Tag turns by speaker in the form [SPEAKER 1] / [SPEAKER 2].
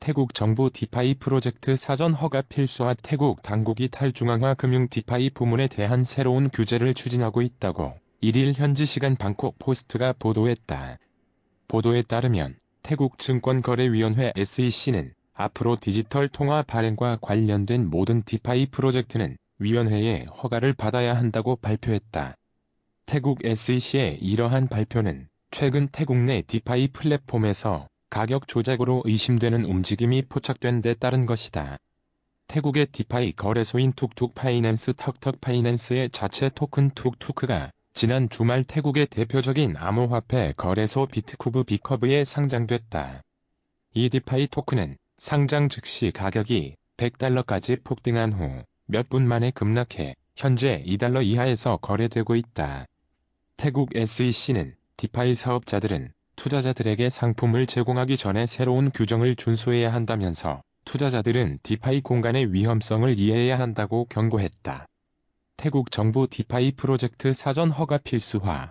[SPEAKER 1] 태국 정부 디파이 프로젝트 사전 허가 필수화 태국 당국이 탈중앙화 금융 디파이 부문에 대한 새로운 규제를 추진하고 있다고 1일 현지 시간 방콕 포스트가 보도했다. 보도에 따르면 태국 증권거래위원회 SEC는 앞으로 디지털 통화 발행과 관련된 모든 디파이 프로젝트는 위원회의 허가를 받아야 한다고 발표했다. 태국 SEC의 이러한 발표는 최근 태국 내 디파이 플랫폼에서 가격 조작으로 의심되는 움직임이 포착된 데 따른 것이다. 태국의 디파이 거래소인 툭툭 파이낸스 턱턱 파이낸스의 자체 토큰 툭툭크가 지난 주말 태국의 대표적인 암호화폐 거래소 비트쿠브 비커브에 상장됐다. 이 디파이 토큰은 상장 즉시 가격이 100달러까지 폭등한 후 몇 분 만에 급락해 현재 2달러 이하에서 거래되고 있다. 태국 SEC는 디파이 사업자들은 투자자들에게 상품을 제공하기 전에 새로운 규정을 준수해야 한다면서 투자자들은 디파이 공간의 위험성을 이해해야 한다고 경고했다. 태국 정부 디파이 프로젝트 사전 허가 필수화